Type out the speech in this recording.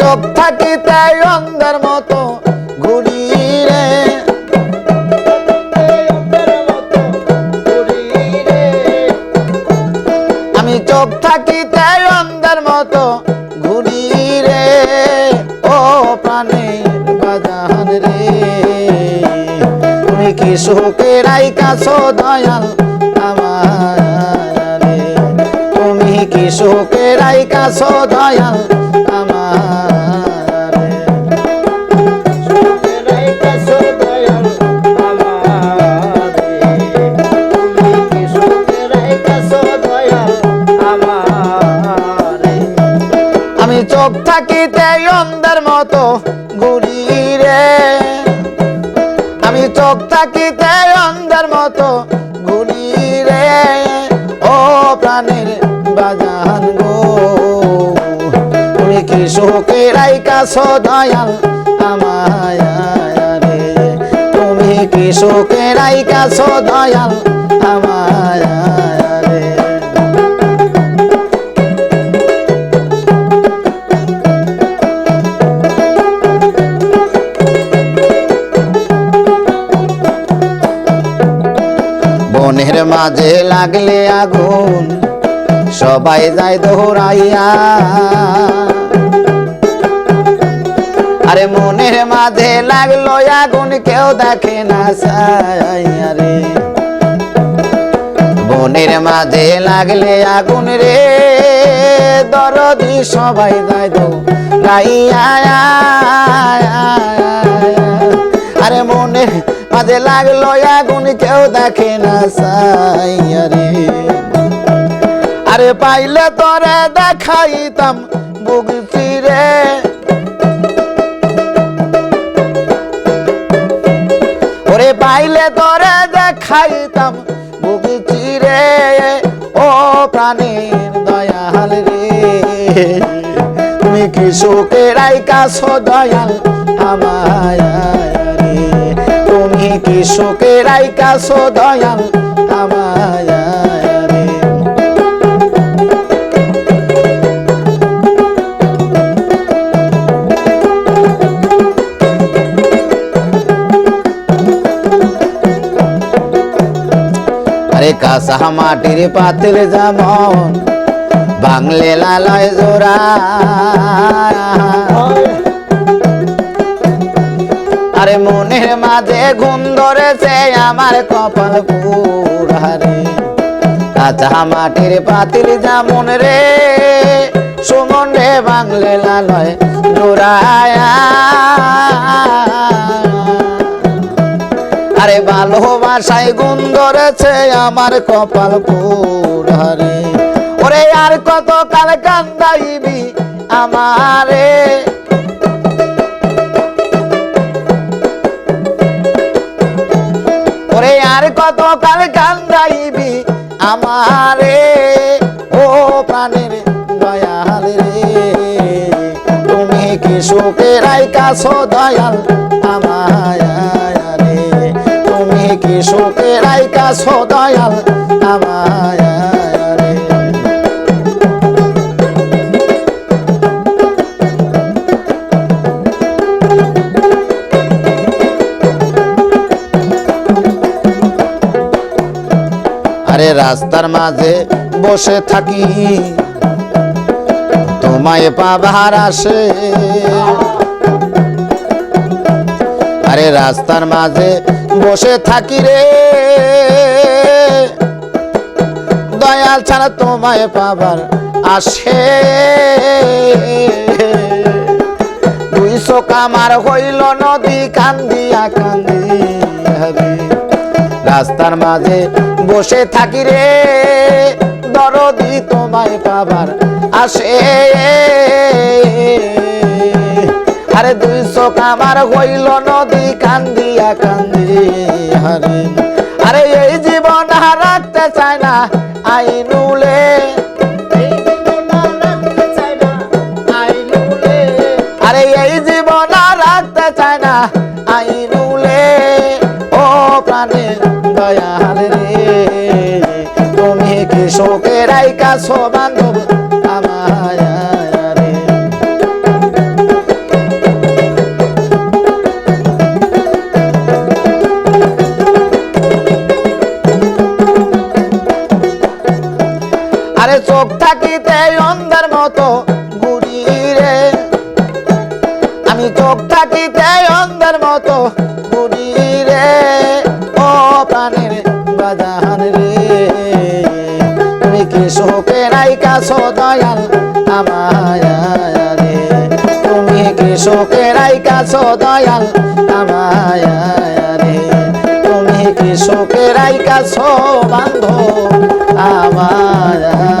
চোখ থাকিতে অন্ধের মতো ঘুরি রে। আমি চোখ থাকিতে অন্ধের মতো ঘুরি রে। ও প্রাণের বাজান রে। তুমি কি সুখের আইকাছো দয়াল আমার? তুমি কি সুখের আইকাছো দয়াল আমার? চোখ থাকিতে অন্ধের মতো ঘুরি রে। আমি চোখ থাকিতে অন্ধের মতো ঘুরি রে। ও প্রাণের বাজান তুমি কি শোকের আইকাছ দয়াল আমায় রে। তুমি কি শোকের আইকাছ দয়াল আমায় মাঝে লাগলে আগুন, সবাই যায় দৌড়াইয়া। আরে মনের মাঝে লাগল আগুন, কেউ দেখে না সাইয়া রে বনের মাঝে লাগলে আগুন রে, দরদি সবাই যায় দৌড়াইয়া। মাঝে লাগল আগুন, কেউ দেখে না সাইয়া রে আরে পাইলে তোরে দেখাইতাম বুগছি রে ওরে পাইলে তোরে দেখাইতাম বুগছি রে ও প্রাণীর দয়াল রে। তুমি কি শোকের আইকাছ দয়াল, আমায় রে তুমি কি শোকের আইকাছ দয়াল আমায় আরে কাঁচা মাটির পাতিল যেমন, বাংলে লালয় জোড়া। মনের মাঝে ঘুম ধরেছে আমার কপাল পুরারে। কাঁচা মাটির পাতিল যেমন রে, সুমন রে বাংলে লালয় জোড়ায়া। আরে ভালোবাসায় গুণ ধরেছে আমার কপাল পুরারে। ওরে আর কত কাল কান্দাইবি আমারে। আর কত কাল কান্দাইবি আমারে? ও প্রাণের দয়াল রে, তুমি কি সুখের আইকাছ দয়াল আমায়? রে, তুমি কি সুখের আইকাছ দয়াল রাস্তার মাঝে বসে থাকি। তোমায় পাবার আসে। আরে রাস্তার মাঝে বসে থাকি রে। দয়াল ছাড়া তোমায় পাবার আসে। দুই কামার হইল নদী, কান্দিয়া রে রাস্তার মাঝে বসে থাকি রে। দরদি তোমায় পাবার আসে। আরে দুই চোখ আমার হইল নদী কান্দিয়া কান্দি। হারে আরে এই জীবন রাখতে চায় না আইনুলে। আরে এই জীবন আর রাখতে চায় না আইনুলে। ও প্রাণে দয়াল রে। তুমি কি শোকের আইকা সবান্ধব আমায় আরে চোখ থাকিতে অন্ধের মতো বাজার রে। তুমি কৃষকে নাই কাছো দয়াল আমায় রে তুমি কৃষকে নাই কাছো দয়াল আমায় রে তুমি কৃষকে রাই কাছো বান্ধ আমায়